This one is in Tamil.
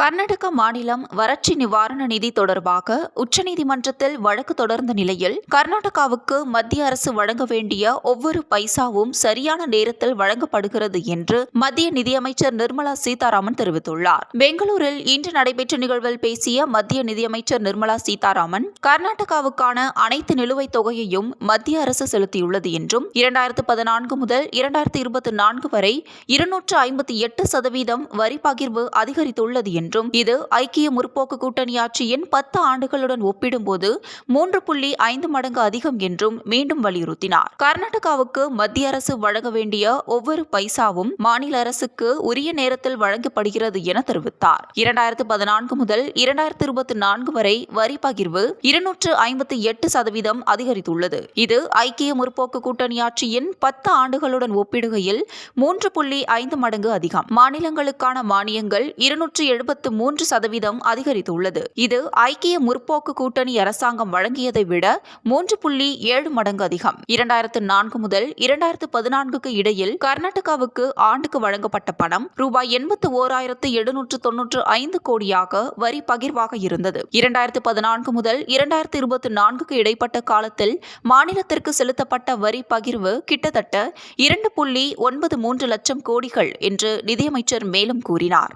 கர்நாடக மாநிலம் வறட்சி நிவாரண நிதி தொடர்பாக உச்சநீதிமன்றத்தில் வழக்கு தொடர்ந்த நிலையில் கர்நாடகாவுக்கு மத்திய அரசு வழங்க வேண்டிய ஒவ்வொரு பைசாவும் சரியான நேரத்தில் வழங்கப்படுகிறது என்று மத்திய நிதியமைச்சர் நிர்மலா சீதாராமன் தெரிவித்துள்ளார். பெங்களூரில் இன்று நடைபெற்ற நிகழ்வில் பேசிய மத்திய நிதியமைச்சர் நிர்மலா சீதாராமன் கர்நாடகாவுக்கான அனைத்து நிலுவைத் தொகையையும் மத்திய அரசு செலுத்தியுள்ளது என்றும் இரண்டாயிரத்து பதினான்கு முதல் இரண்டாயிரத்து இருபத்தி நான்கு வரை இருநூற்று ஐம்பத்தி எட்டு சதவீதம் வரி பகிர்வு அதிகரித்துள்ளது என்றும் என்றும் இது ஐக்கிய முற்போக்கு கூட்டணி ஆட்சியின் பத்து ஆண்டுகளுடன் ஒப்பிடும்போது மூன்று புள்ளி ஐந்து மடங்கு அதிகம் என்றும் மீண்டும் வலியுறுத்தினார். கர்நாடகாவுக்கு மத்திய அரசு வழங்க வேண்டிய ஒவ்வொரு பைசாவும் மாநில அரசுக்கு உரிய நேரத்தில் வழங்கப்படுகிறது என தெரிவித்தார். இரண்டாயிரத்து பதினான்கு முதல் இரண்டாயிரத்து இருபத்தி நான்கு வரை வரி பகிர்வு இருநூற்று ஐம்பத்தி எட்டு சதவீதம் அதிகரித்துள்ளது. இது ஐக்கிய முற்போக்கு கூட்டணி ஆட்சியின் பத்து ஆண்டுகளுடன் ஒப்பிடுகையில் மூன்று புள்ளி ஐந்து மடங்கு அதிகம். மாநிலங்களுக்கான மானியங்கள் இருநூற்று எழுபத்தி மூன்று சதவீதம் அதிகரித்துள்ளது. இது ஐக்கிய முற்போக்கு கூட்டணி அரசாங்கம் வழங்கியதை விட மூன்று புள்ளி ஏழு மடங்கு அதிகம். இரண்டாயிரத்து நான்கு முதல் இரண்டாயிரத்து பதினான்குக்கு இடையில் கர்நாடகாவுக்கு ஆண்டுக்கு வழங்கப்பட்ட பணம் ரூபாய் எண்பத்து ஓராயிரத்து எழுநூற்று தொன்னூற்று ஐந்து கோடியாக வரி பகிர்வாக இருந்தது. இரண்டாயிரத்து பதினான்கு முதல் இரண்டாயிரத்து இருபத்தி நான்குக்கு இடைப்பட்ட காலத்தில் மாநிலத்திற்கு செலுத்தப்பட்ட வரி பகிர்வு கிட்டத்தட்ட இரண்டு புள்ளி ஒன்பது மூன்று லட்சம் கோடிகள் என்று நிதியமைச்சர் மேலும் கூறினார்.